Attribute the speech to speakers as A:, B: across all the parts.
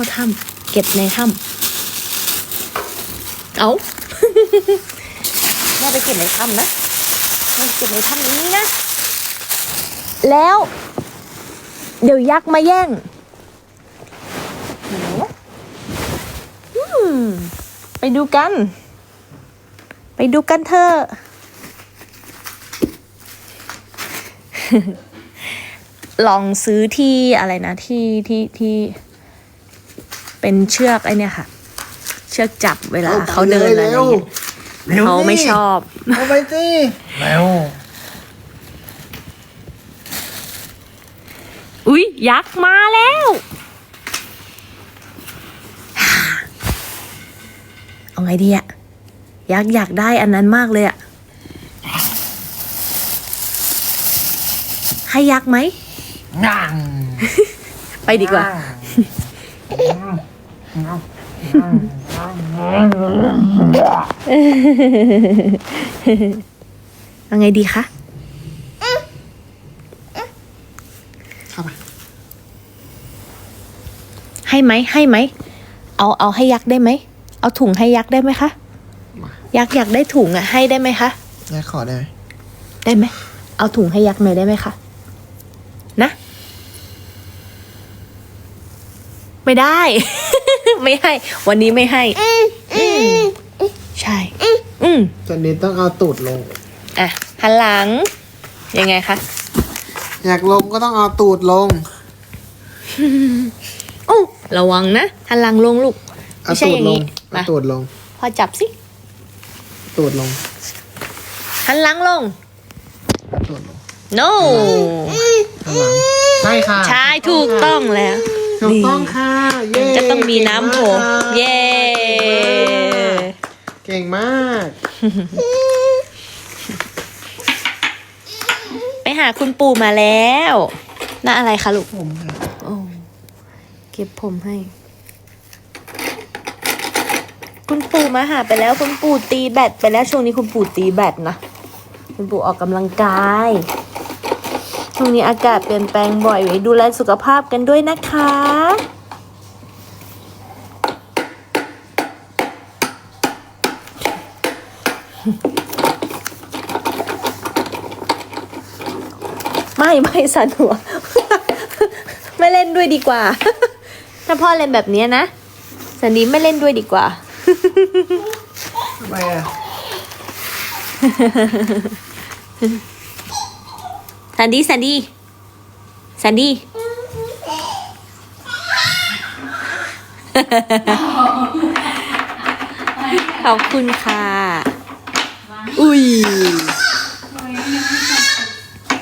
A: เข้าถ้ำเก็บในถ้ำเอาแม่ไปเก็บในถ้ำนะแม่เก็บในถ้ำนี้นะ แล้ว เดี๋ยวยักษ์มาแย่งไปดูกัน ไปดูกันเถอะลองซื้อที่อะไรนะที่ที่ที่ เป็นเชือกไอเนี่ยค่ะ เชือกจับเวลาเขาเดินอะไรอย่างเงี้ย
B: เร็ว
A: เขาไม่ชอบ
B: เอาไปสิเร็ว
A: อุ๊ย ยักษ์มาแล้ว เอาไงดีอะยักษ์อยากได้อันนั้นมากเลยอะให้ยักษ์ไหม
B: งัง
A: ไปดีกว่า เอาไงดีคะ
B: เข้าไป
A: ให้ไหมให้ไหม เอาเอาให้ยักษ์ได้ไหม เอาถุงให้ยักษ์ได้ไหมคะ ยักษ์อยากได้ถุงอะให้ได้ไหมคะ
B: แม่ขอได้ไหม
A: ได้ไหม เอาถุงให้ยักษ์หน่อยได้ไหมคะ นะ ไม่ได้ ไม่ให้ วันนี้ไม่ให้ อืมใช่ อืม
B: จันนี้ต้องเอาตูดลง
A: อะหันหลัง ยังไงคะ
B: อยากลงก็ต้องเอาตูดลง
A: โอ้ระวังนะหันหลังลงลูก
B: เอา
A: ไม่ใช่
B: ตู
A: อ
B: ด
A: ย่าง
B: ล
A: นี้
B: ง
A: มา
B: เอาตูดลง
A: พอจับสิ
B: ตูดลง
A: หันหลังลง
B: เอาตูดลง
A: no
B: ข้างหลังใช่ค่ะ
A: ใช่ถูกต้องแล้ว
B: ถูกต้องค่ะเย้
A: จะต้องมีน้ำโผล่เย้
B: เก่งมาก
A: ไปหาคุณปู่มาแล้วน่าอะไรคะลูก
B: ผมค่ะ
A: โอ้เก็บผมให้ คุณปู่มาหาไปแล้วคุณปู่ตีแบตไปแล้วช่วงนี้คุณปู่ตีแบตนะ คุณปู่ออกกำลังกาย ช่วงนี้อากาศเปลี่ยนแปลงบ่อยดูแลสุขภาพกันด้วยนะคะ ไม่ไม่สันหัว ไม่เล่นด้วยดีกว่า ถ้าพ่อเล่นแบบเนี้ยนะสันดีไม่เล่นด้วยดีกว่า
B: ทำไมอะ
A: สันดีสันดีสันดีขอบคุณค่ะ อุ้ย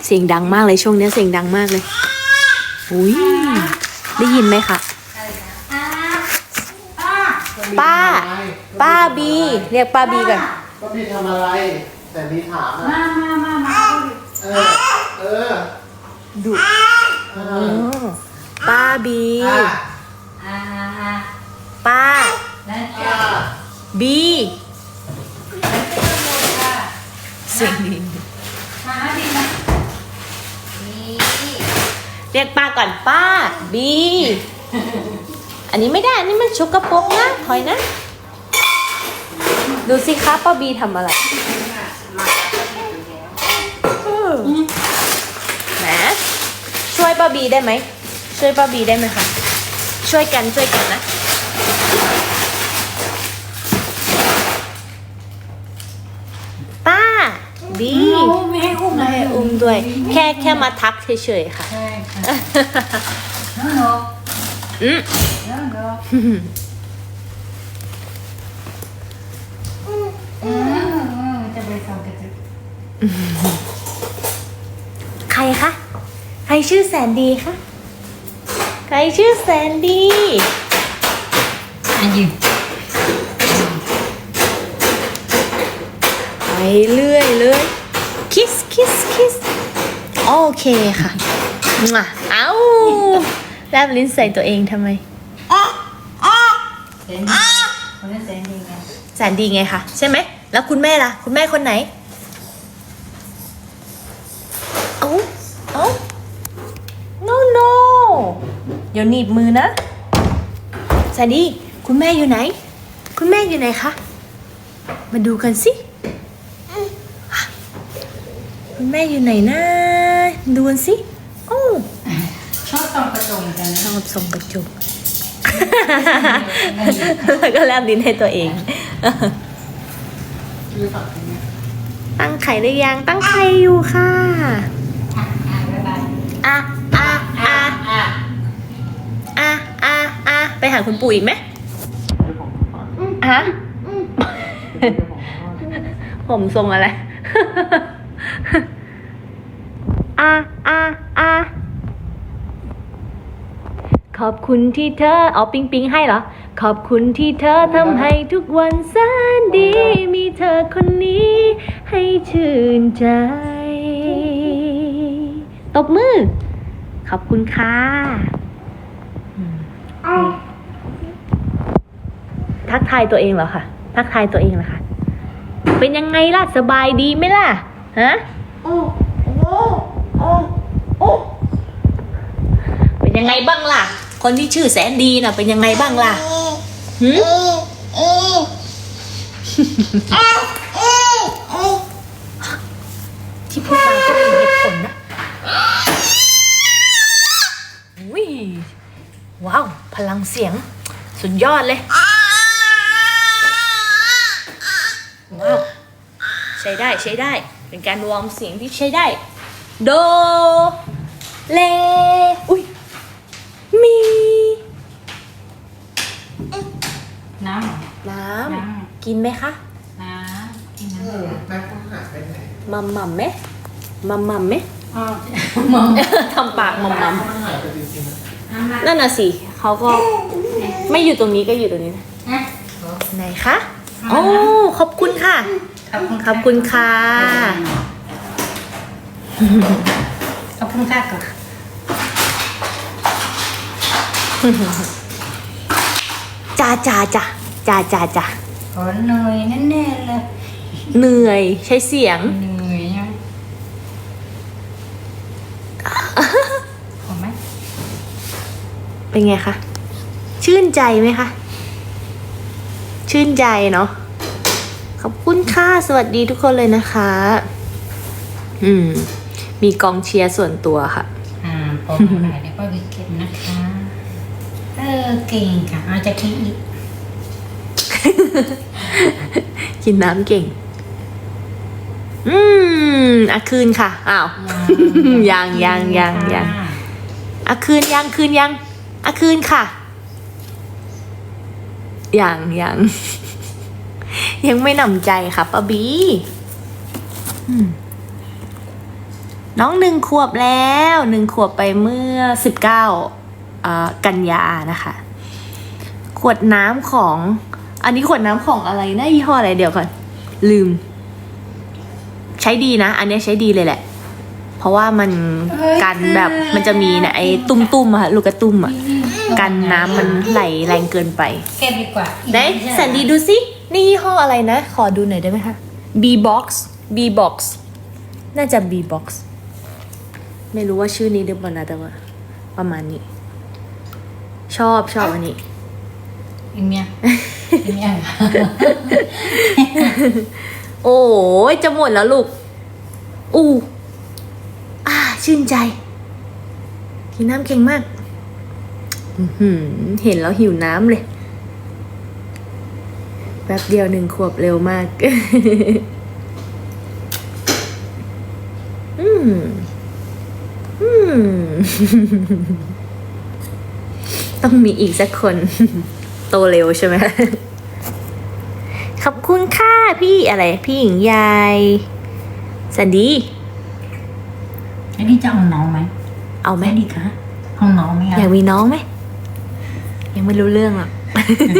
A: เสียงดังมากเลยช่วงเนี้ยเสียงดังมากเลย อุ้ย ได้ยินไหมคะ ป้า ป้าบี เรียกป้าบีก่อน
B: ก็พี่ทำอะไร แต่พี่ถามอะ
C: มามามามา
B: เออ เออ
A: ดุ
B: เอ
A: อ๋
B: อ
A: อป้าบี
B: อะ
C: อ่าอ่า
A: ป้า
C: แล้ว
B: อะ
A: บี
C: ค่ะ
A: เสียงดี
C: มาดีนะนี่
A: เรียกป้าก่อนป้าบีอันนี้ไม่ได้ อันนี้มันชุกกระปรกนะถอยนะ ดูสิคะป้าบีทำอะไรแหมช่วยป้า บีได้ไหม ช่วยป้าบีได้ไหมคะ ช่วยกันช่วยกันนะ ป้าบี
C: โอ้ไม่ให้อุ้ม
A: ไม่
C: นะ
A: ให้อุ้มด้วย แค่แค่มาทักเฉยๆค่ะ
C: ใช่ค่ะน้องนก
A: อืม
C: น้องนกอืมจะไปส่องกระจก
A: ใครคะ ใครชื่อแสนดีคะใครชื่อแสนดี
C: อันยืน
A: ไปเรื่อยเลยคิสคิสคิสโอเคค่ะมั่วเอ้าแลบลิ้นใส่ตัวเองทำไม
C: เซนดีคนนั้นเซนดีไง
A: แสนดีไงคะใช่ไหมแล้วคุณแม่ล่ะ คุณแม่คนไหน ดี๋ยวหนีบมือนะซันดี้คุณแม่อยู่ไหน คุณแม่อยู่ไหนคะ มาดูกันสิคุณแม่อยู่ไหนนะ ดูกันสิโอ้
C: ชอบส่องกระจกเหมือนกันนะ
A: ชอบส่งกระจกแล้วก็แลบลิ้นให้ตัวเอง
B: ชื่อฝั่งนี้
A: ตั้งไข่หรือยัง ตั้งไข่อยู่ค่ะ
C: อะ อะบ๊ายบาย
A: อะ อะอะ
C: อะ
A: อะอะอะไป หาคุณปู่อีกไหมฮะผมทรงอะไรอะอะอะขอบคุณที่เธอเอาปิงปิงให้เหรอ ขอบคุณที่เธอทำให้ทุกวันแสนดี มีเธอคนนี้ให้ชื่นใจ ตบมือ ขอบคุณค่ะ ทักทายตัวเองเหรอคะทักทายตัวเองเหรอคะ เป็นยังไงล่ะสบายดีไหมล่ะฮะเป็นยังไงบ้างล่ะ คนที่ชื่อแสนดีน่ะ เป็นยังไงบ้างล่ะหืมที่พูดมาก็มีเหตุผลนะอุ้ยว้าว พลังเสียง สุดยอดเลย ว้าว ใช้ได้ใช้ได้ เป็นการวอร์มเสียงที่ใช้ได้ โด เลอุ้ยมี
C: น้ำเหรอ
A: น้
C: น้ำ
A: กินไหมคะำ
C: น้ำกิน
B: เอ
C: น้ำ
B: อแม่ก็หายไปไหน
A: มัมมัมไหมมัมมัมไหม
C: อ๋อมอง
A: ทำปากมัมมัม
B: แม่ก็หายไปจริงๆนะ
C: น้ำมา
A: นั่นน่ะสิเขาก็ไม่อยู่ตรงนี้ก็อยู่ตรงนี้นะ
C: นะ
A: ไหนคะ โอ้ขอบคุณค่ะ
C: ขอบคุณ
A: ขอบคุณค่ะ
C: ขอบคุณค่ะก่อน
A: จ้าจ้าจ้าจ้าจ้าจ้า
C: ขอเหนื่อยแน่ๆเลย
A: เหนื่อยใช้เสียง
C: เหนื่อยยังขอไหม
A: เป็นไงคะชื่นใจไหมคะชื่นใจเนาะขอบ คุณค่ะ สวัสดีทุกคนเลยนะคะ อืม มีกองเชียร์ส่วนตัวค่ะ
C: อ่าพอมาแล้วก็วิกเก็ตนะคะ เออ เก่งค่ะ อาจจะกินอีก
A: กินน้ำเก่ง อืมอะคืนค่ะ อ้าว ยังยังยังยังอะคืนยังคืนยังอะคืนค่ะยังยัง ยังไม่หนำใจค่ะป้าบีอืมน้องหนึ่งขวบแล้วหนึ่งขวบไปเมื่อสิบเก้ากันยานะคะ ขวดน้ำของ อันนี้ขวดน้ำของอะไรนะยี่ห้ออะไรเดี๋ยวก่อน ลืม ใช้ดีนะ อันเนี้ยใช้ดีเลยแหละ เพราะว่ามันกันแบบมันจะมีเนี่ยไอ้ตุ้มๆอะค่ะลูกกระตุ้มอะกันน้ำมันไหลแรงเกินไป
C: เก็บดีกว่า
A: ไหนแสนดีดูสิ นี่ยี่ห้ออะไรนะ ขอดูหน่อยได้ไหมคะ B box B box น่าจะ B box ไม่รู้ว่าชื่อนี้หรือเปล่านะแต่ว่า ประมาณนี้ ชอบชอบอันนี้
C: อีเมียอีเมีย
A: โอ้ยจะหมดแล้วลูก อู้อ่าชื่นใจ กินน้ำเก่งมากอื้อหือเห็นแล้วหิวน้ำเลย แป๊บเดียวหนึ่งขวบเร็วมาก อืม อืม ต้องมีอีกสักคน โตเร็วใช่ไหม ขอบคุณค่ะพี่อะไร พี่หญิงยายสันดี
C: อันนี้จะเอาน้องไหม
A: เอาไหม
C: ไม่ดีคะเอาน้องไหม
A: อยา
C: คะ
A: กมีน้องไหม ยังไม่รู้เรื่องหรอก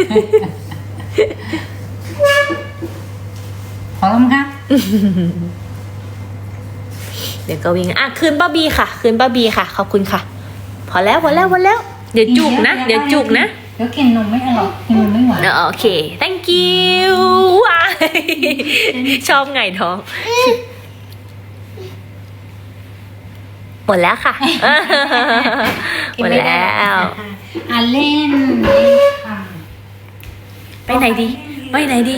C: พร้ อมค่ะ
A: เดี๋ยวก็วิ่งอะคืนป้าบีค่ะ คืนป้าบีค่ะ ขอบคุณค่ะ พอแล้วพอแล้วพอแล้ว เดี๋ยวจุกนะ เดี๋ยวจุกนะ
C: เดี๋ยวกินนมไม่อร่อยกินนมไม่หวาน
A: เออโอเค thank you ว้ายชอบไงท้องหมดแล้วค่ะหมดแล้ว
C: อะเล่นเล่นค่ะ
A: ไหนดี ไปไหนดี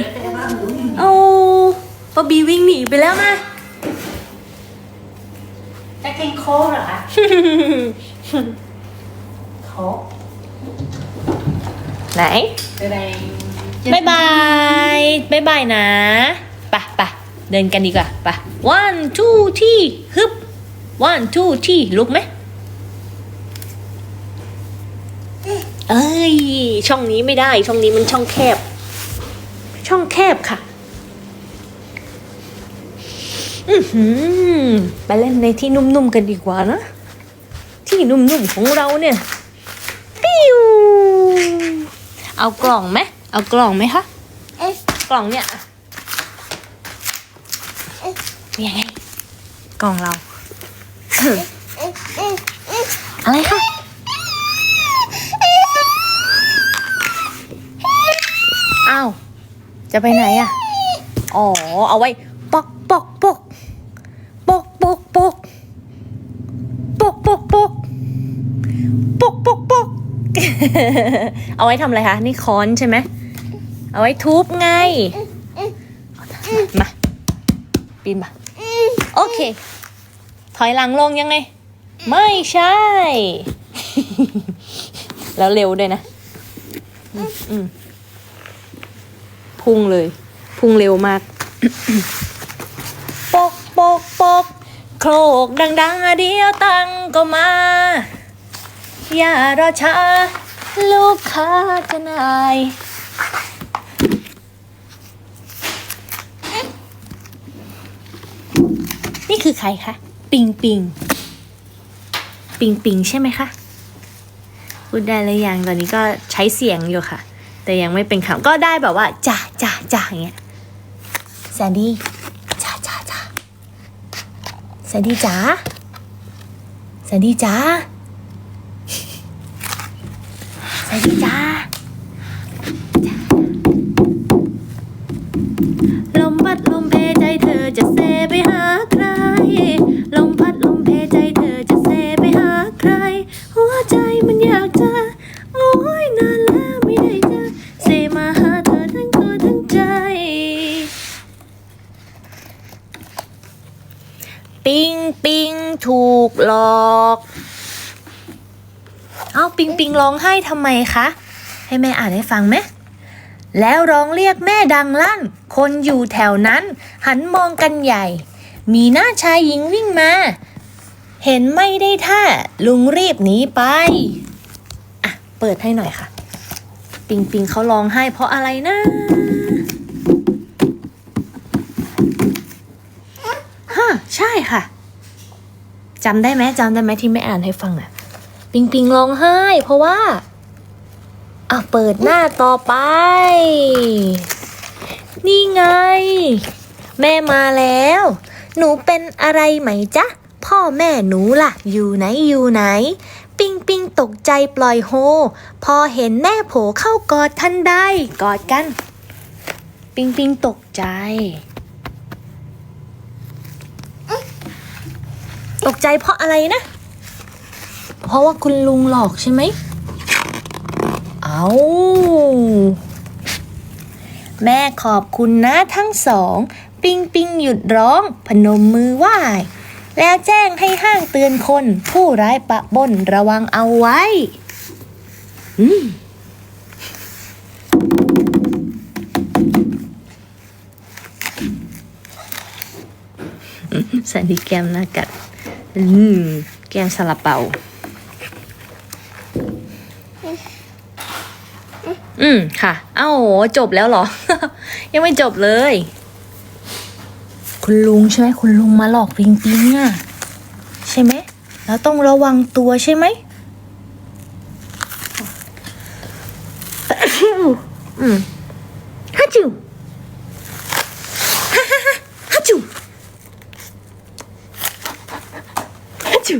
A: โอ้ ปาบีวิ่งหนีไปแล้วนะ
C: จะกินโค้กเหรอคะโค้ก
A: ไหน
C: ไปไป
A: บายบายบายบายนะไปะปะเดินกันดีกว่าไปะ one two ที่ฮึบ one two ที่ลุกไหมเอ้ย ช่องนี้ไม่ได้ ช่องนี้มันช่องแคบ ช่องแคบค่ะอือหือ ไปเล่นในที่นุ่มๆกันดีกว่านะ ที่นุ่มๆของเราเนี่ยปิ้วเอากล่องไหมเอากล่องไหมคะกล่องเนี่ยยังไงกล่องเรา อะไรคะอ้าวจะไปไหนอะอ๋อ เอาไว้ ปอกปอกปอกปอกปอกปอกปอกปอกปอกปอกปอกปอกเอาไว้ทำอะไรคะ นี่ค้อนใช่ไหม เอาไว้ทุบไง มา ปีนมา โอเค ถอยหลังลงยังไง ไม่ใช่ แล้วเร็วด้วยนะ อืมอืมพุ่งเลย พุ่งเร็วมากป กปกปกโครกดังๆเดียวตังก็มา อย่ารอช้า ลูกค้าจะนายนี่คือใครคะ ปิงปิง ปิงปิงใช่ไหมคะ พูดได้เลยยัง ตอนนี้ก็ใช้เสียงอยู่ค่ะ แต่ยังไม่เป็นคำก็ได้แบบว่าจ้าจ้าจ้าอย่างเงี้ยแซนดี้ แซนดี้จ๋าแซนดี้จ๋าแซนดี้จ๋า ร้องไห้ทำไมคะ ให้แม่อ่านให้ฟังไหมแล้วร้องเรียกแม่ดังลั่น คนอยู่แถวนั้น หันมองกันใหญ่ มีหน้าชายหญิงวิ่งมา เห็นไม่ได้ท่า ลุงรีบหนีไปอะเปิดให้หน่อยค่ะ ปิงปิงเขาร้องไห้เพราะอะไรนะฮะใช่ค่ะจำได้ไหมจำได้ไหมที่ไม่อ่านให้ฟังอะ ปิงปิงร้องไห้ เพราะว่าอะเปิดหน้าต่อไป นี่ไง แม่มาแล้ว หนูเป็นอะไรไหมจ๊ะ พ่อแม่หนูล่ะ อยู่ไหนอยู่ไหน ปิงปิงตกใจปล่อยโฮ พอเห็นแม่โผเข้ากอดทันใดกอดกัน ปิงปิงตกใจ ตกใจเพราะอะไรนะ เพราะว่าคุณลุงหลอกใช่ไหม เอาแม่ขอบคุณนะทั้งสอง ปิงปิงหยุดร้อง พนมมือไหว้ แล้วแจ้งให้ห้างเตือนคน ผู้ร้ายปะบนระวังเอาไว้อืมใส่ที่แก้มหน้ากัดอืมแก้มซาลาเปา อืมค่ะ เอ้าโหจบแล้วเหรอ ยังไม่จบเลย คุณลุงใช่ไหมคุณลุงมาหลอกปิงปิงอะใช่ไหมแล้วต้องระวังตัวใช่ไหมอืมฮัจิวฮ่าฮ่าฮ่าฮัจิวฮัจิว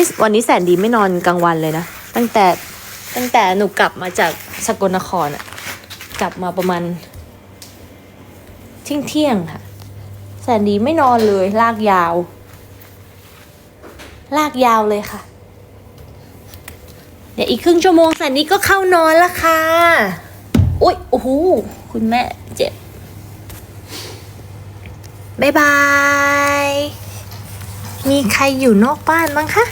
A: นี่วันนี้แสนดีไม่นอนกลางวันเลยนะ ตั้งแต่ตั้งแต่หนูกลับมาจากสกลนครอะกลับมาประมาณเที่ยงเที่ยงค่ะ แสนดีไม่นอนเลย ลากยาว ลากยาวเลยค่ะ เดี๋ยวอีกครึ่งชั่วโมงแสนดีก็เข้านอนล้วค่ะอุ๊ยโอ้โหคุณแม่เจ็บ บ๊ายบาย มีใครอยู่นอกบ้านบ้างคะ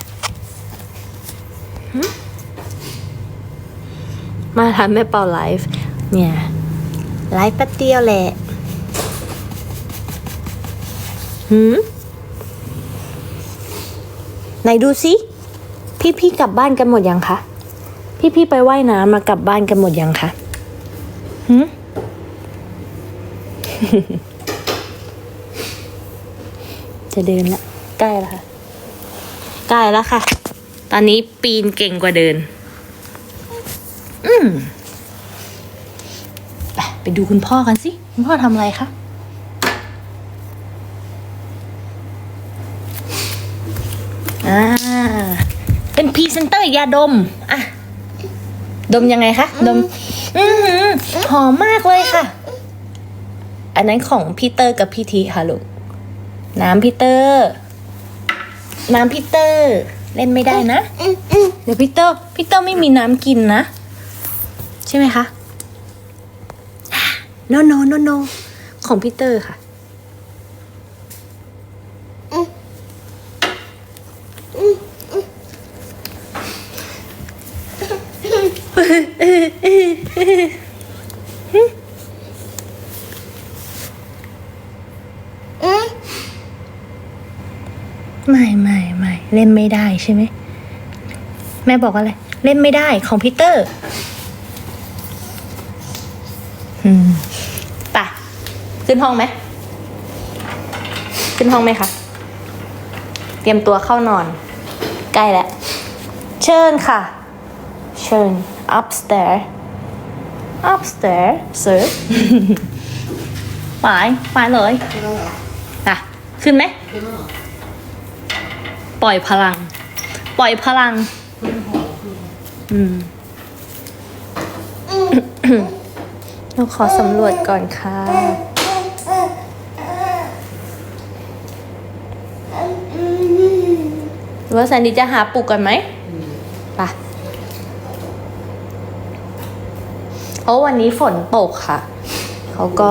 A: มาทำแม่เป่าไลฟ์เนี่ยไลฟ์แป๊บเดียวแหละหืมไหนดูสิพี่ๆกลับบ้านกันหมดยังคะพี่ๆไปไว่ายน้ำมากลับบ้านกันหมดยังคะหืมจะเดินละใกล้แล้วค่ะใกล้แล้วค่ะ ตอนนี้ปีนเก่งกว่าเดิน อืมไปไปดูคุณพ่อกันสิ คุณพ่อทำอะไรคะอ่าเป็นพรีเซนเตอร์ยาดม อะ ดมยังไงคะ ดม อือหือหอมมากเลยค่ะ อันนั้นของพี่เตอร์กับพี่ทีค่ะลูก น้ำพี่เตอร์ น้ำพี่เตอร์ เล่นไม่ได้นะ เดี๋ยวพี่เตอร์พี่เตอร์ไม่มีน้ำกินนะ ใช่ไหมคะ โนโนโนโนของพี่เตอร์ค่ะ ไม่ไม่ไม่ เล่นไม่ได้ใช่ไหมแม่บอกอะไร เล่นไม่ได้ของพีเตอร์อืมไปขึ้นห้องไหม ขึ้นห้องไหมคะ เตรียมตัวเข้านอน ใกล้แล้ว เชิญค่ะ เชิญ upstairs upstairs sir ไปไปเลย อะ ขึ้นไหม ปล่อยพลัง ปล่อยพลัง อืมเราขอสำรวจก่อนค่ะหรือว่าแซนดี้จะหาปลุกกันไหมไปะเพราะวันนี้ฝนตกค่ะ เขาก็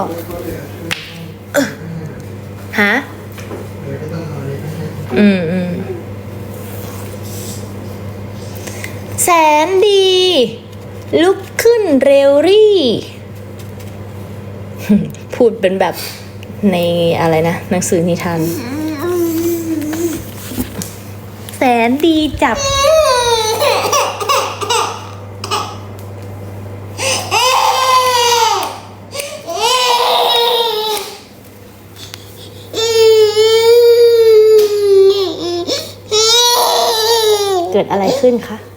A: ฮะ
B: เดี๋ยวก็ต้องเอาเลยนะ
A: อืมอืมแสนดี ลุกขึ้นเร็วรี่ พูดเป็นแบบในอะไรนะ หนังสือนิทาน แสนดีจับ เกิดอะไรขึ้นคะบอกสิ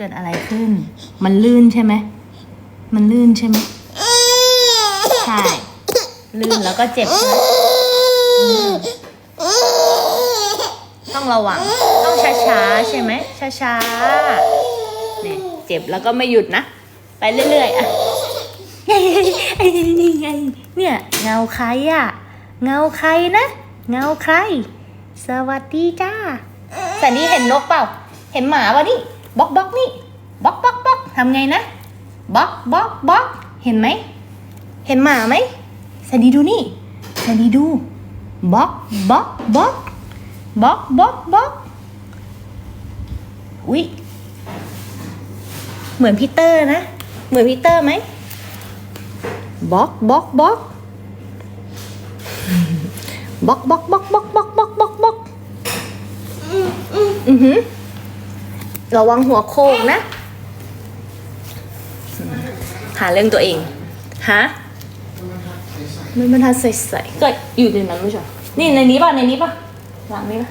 A: เกิดอะไรขึ้น มันลื่นใช่ไหม มันลื่นใช่ไหมใช่ ลื่นแล้วก็เจ็บต้องระวัง ต้องช้าๆใช่ไหมช้าๆเนี่ยเจ็บแล้วก็ไม่หยุดนะ ไปเรื่อยๆอะนี่ไงเนี่ยเงาใครอะ เงาใครนะ เงาใคร สวัสดีจ้าแต่นี่เห็นนกเปล่า เห็นหมาป่ะนี่ บล็อกบล็อกนี่บล็อกบล็อกบล็อกทำไงนะบล็อกบล็อกบล็อกเห็นไหม เห็นหมาไหมแสนดีดูนี่แสนดีดูบล็อกบล็อกบล็อกบล็อกบล็อกบล็อกอุ๊ยเหมือนพีเตอร์นะ เหมือนพีเตอร์ไหมบ๊อกบล็อกบล็อกบล็อกบล็อกบล็อกบล็อกบล็อกบล็อกบล็อกบล็อกอือหือ ระวังหัวโคกนะ หาเรื่องตัวเอง ฮะ มันบรรทัดใสๆก็อยู่ในนั้นไม่ใช่เหรอนี่ในนี้ป่ะ ในนี้ป่ะ หลังนี้ป่ะ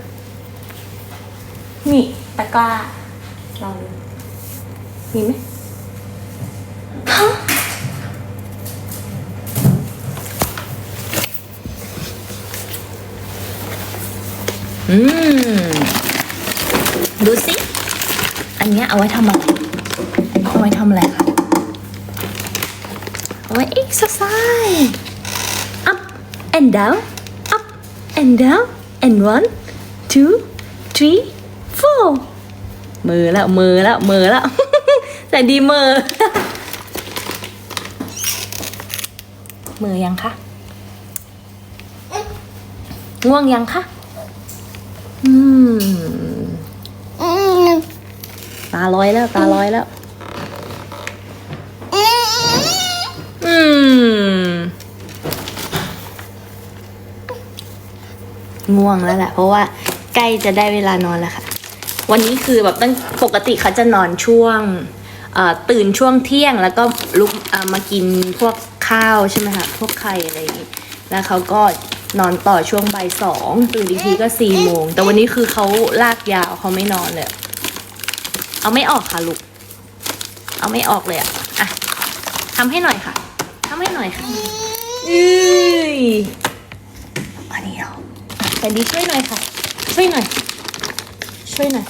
A: นี่ตะกร้าลองดูมีไหมฮะอืม ดูสิ อั นเนี้เอาไว้ทำอะไรอันนี้เอาไว้ทำอะไรคะเอาไว้ exercise up and down up and down and one two three four มือแล้วมือแล้วมือแล้ว แต่ดีมือ มือยังคะง่วงยังคะอืม ลอยแล้ว ตาลอยแล้ว อืม ง่วงแล้วแหละ เพราะว่าใกล้จะได้เวลานอนแล้วค่ะ วันนี้คือแบบตั้งปกติเขาจะนอนช่วงตื่นช่วงเที่ยงแล้วก็ลุกมากินพวกข้าวใช่ไหมคะพวกไข่อะไรอย่างงี้แล้วเขาก็นอนต่อช่วงบ่ายสองตื่นอีกทีก็สี่โมงแต่วันนี้คือเขาลากยาวเขาไม่นอนเลย เอาไม่ออกค่ะลูก เอาไม่ออกเลยอะอะทำให้หน่อยค่ะทำให้หน่อยค่ะอืยอันนี้เอาแต่ดีช่วยหน่อยค่ะ ช่วยหน่อย ช่วยหน่อย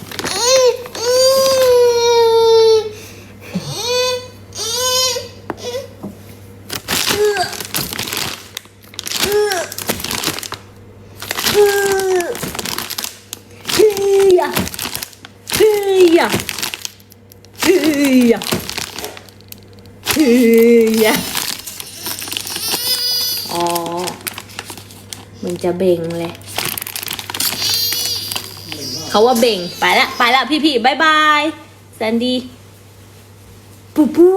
A: เฮียเฮียเฮียเฮียอ๋อ มัน จะเบ่งเลย เขาว่าเบ่ง ไปละ ไปละพี่พี่บายบายแซนดี้ปูปู